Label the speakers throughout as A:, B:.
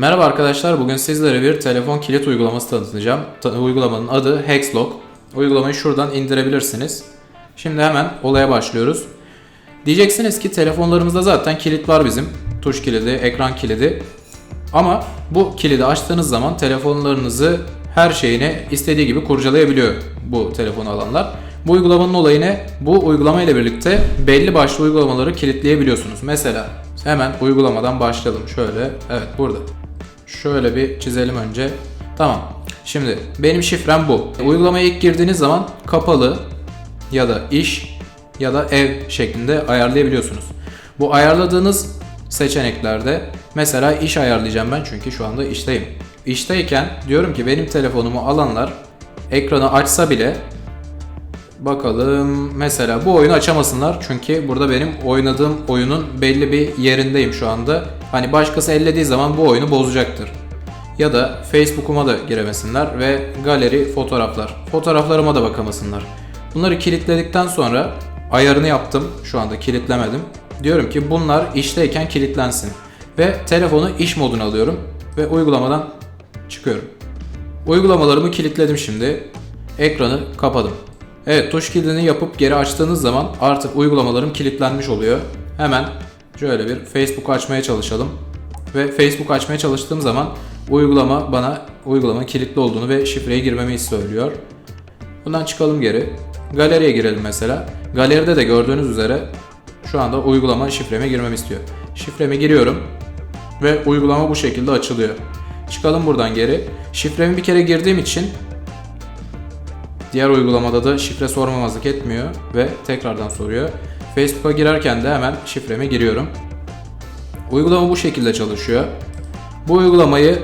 A: Merhaba arkadaşlar, bugün sizlere bir telefon kilit uygulaması tanıtacağım. Ta- uygulamanın adı Hexlock. Uygulamayı şuradan indirebilirsiniz. Şimdi hemen olaya başlıyoruz. Diyeceksiniz ki telefonlarımızda zaten kilit var bizim. Tuş kilidi, ekran kilidi. Ama bu kilidi açtığınız zaman telefonlarınızı her şeyini istediği gibi kurcalayabiliyor bu telefonu alanlar. Bu uygulamanın olayı ne? Bu uygulama ile birlikte belli başlı uygulamaları kilitleyebiliyorsunuz. Mesela hemen uygulamadan başlayalım. Şöyle, evet burada. Şöyle bir çizelim önce. Tamam. Şimdi benim şifrem bu. Uygulamaya ilk girdiğiniz zaman kapalı ya da iş ya da ev şeklinde ayarlayabiliyorsunuz. Bu ayarladığınız seçeneklerde mesela iş ayarlayacağım ben çünkü şu anda işteyim. İşteyken diyorum ki benim telefonumu alanlar ekranı açsa bile Bakalım mesela bu oyunu açamasınlar çünkü burada benim oynadığım oyunun belli bir yerindeyim şu anda. Hani başkası ellediği zaman bu oyunu bozacaktır. Ya da Facebook'uma da giremesinler ve galeri fotoğraflar. Fotoğraflarıma da bakamasınlar. Bunları kilitledikten sonra ayarını yaptım. Şu anda kilitlemedim. Diyorum ki bunlar işteyken kilitlensin. Ve telefonu iş moduna alıyorum ve uygulamadan çıkıyorum. Uygulamalarımı kilitledim şimdi. Ekranı kapadım. Evet tuş kilidini yapıp geri açtığınız zaman artık uygulamalarım kilitlenmiş oluyor. Hemen şöyle bir Facebook açmaya çalışalım. Ve Facebook açmaya çalıştığım zaman uygulama bana uygulamanın kilitli olduğunu ve şifreyi girmemi söylüyor. Bundan çıkalım geri. Galeriye girelim mesela. Galeride de gördüğünüz üzere şu anda uygulama şifreme girmemi istiyor. Şifremi giriyorum ve uygulama bu şekilde açılıyor. Çıkalım buradan geri. Şifremi bir kere girdiğim için Diğer uygulamada da şifre sormamazlık etmiyor ve tekrardan soruyor. Facebook'a girerken de hemen şifremi giriyorum. Uygulama bu şekilde çalışıyor. Bu uygulamayı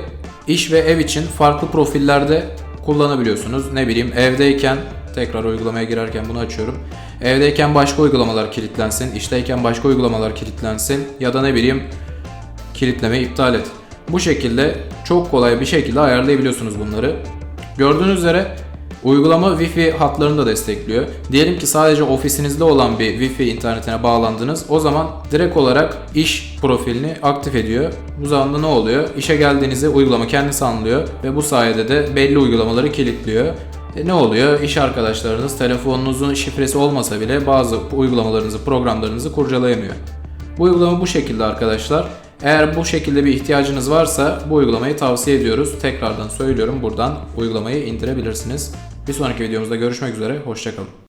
A: iş ve ev için farklı profillerde kullanabiliyorsunuz. Ne bileyim evdeyken tekrar uygulamaya girerken bunu açıyorum. Evdeyken başka uygulamalar kilitlensin, işteyken başka uygulamalar kilitlensin ya da ne bileyim kilitlemeyi iptal et. Bu şekilde çok kolay bir şekilde ayarlayabiliyorsunuz bunları. Gördüğünüz üzere uygulama Wi-Fi hatlarını da destekliyor. Diyelim ki sadece ofisinizde olan bir Wi-Fi internetine bağlandınız. O zaman direkt olarak iş profilini aktif ediyor. Bu zaman da ne oluyor? İşe geldiğinizde uygulama kendisi anlıyor ve bu sayede de belli uygulamaları kilitliyor. E ne oluyor? İş arkadaşlarınız telefonunuzun şifresi olmasa bile bazı uygulamalarınızı, programlarınızı kurcalayamıyor. Bu uygulama bu şekilde arkadaşlar. Eğer bu şekilde bir ihtiyacınız varsa bu uygulamayı tavsiye ediyoruz. Tekrardan söylüyorum buradan uygulamayı indirebilirsiniz. Bir sonraki videomuzda görüşmek üzere. Hoşçakalın.